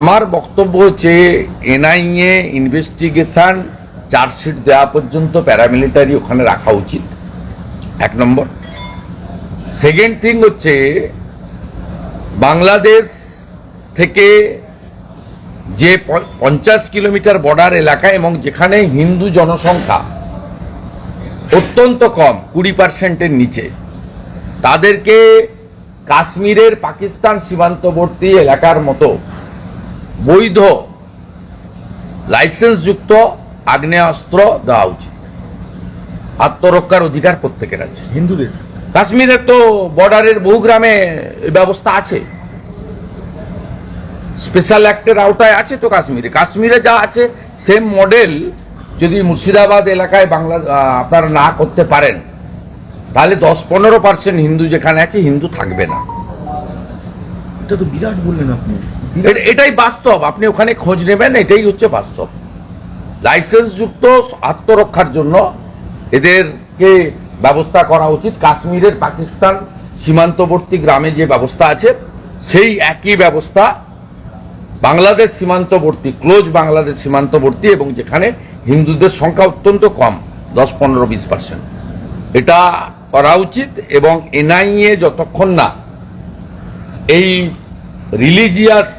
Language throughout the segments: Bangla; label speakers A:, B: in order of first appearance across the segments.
A: আমার বক্তব্য হচ্ছে এনআইএ ইনভেস্টিগেশন চার্জশিট দেওয়া পর্যন্ত প্যারামিলিটারি ওখানে রাখা উচিত। এক নম্বর। সেকেন্ড থিং হচ্ছে বাংলাদেশ থেকে যে পঞ্চাশ কিলোমিটার বর্ডার এলাকা এবং যেখানে হিন্দু জনসংখ্যা অত্যন্ত কম, কুড়ি পার্সেন্টের নিচে, তাদেরকে কাশ্মীরের পাকিস্তান সীমান্তবর্তী এলাকার মতো বৈধ লাইসেন্সযুক্ত আগ্নেয়াস্ত্র দেওয়া উচিত। আত্মরক্ষার অধিকার প্রত্যেকের আছে।
B: হিন্দুদের।
A: কাশ্মীরের তো বর্ডারের বহু গ্রামে ব্যবস্থা আছে। স্পেশাল অ্যাক্টের আওতায় আছে তো কাশ্মীরে। কাশ্মীরে যা আছে সেম মডেল যদি মুর্শিদাবাদ এলাকায় বাংলা আপনারা না করতে পারেন তাহলে দশ পনেরো পার্সেন্ট হিন্দু যেখানে আছে হিন্দু থাকবে না।
B: এটা তো বিরাট বললেন আপনি।
A: এটাই বাস্তব। আপনি ওখানে খোঁজ নেবেন, এটাই হচ্ছে বাস্তব। লাইসেন্সযুক্ত আত্মরক্ষার জন্য এদেরকে ব্যবস্থা করা উচিত। কাশ্মীরের পাকিস্তান সীমান্তবর্তী গ্রামে যে ব্যবস্থা আছে, সেই একই ব্যবস্থা বাংলাদেশ সীমান্তবর্তী, ক্লোজ বাংলাদেশ সীমান্তবর্তী এবং যেখানে হিন্দুদের সংখ্যা অত্যন্ত কম, দশ, পনেরো, বিশ পার্সেন্ট এটা করা উচিত এবং এনআইএ যতক্ষণ না এই রিলিজিয়াস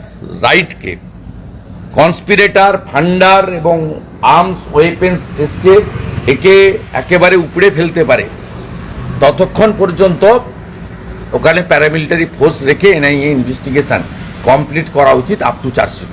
A: রাইটকে কনস্পিরেটার ফান্ডার এবং আর্মস ওয়েপেন্স এসছে একে একেবারে উপড়ে ফেলতে পারে। ততক্ষণ পর্যন্ত ওখানে প্যারামিলিটারি ফোর্স রেখে এনআইএ ইনভেস্টিগেশন কমপ্লিট করা উচিত আপ টু চার্জশিট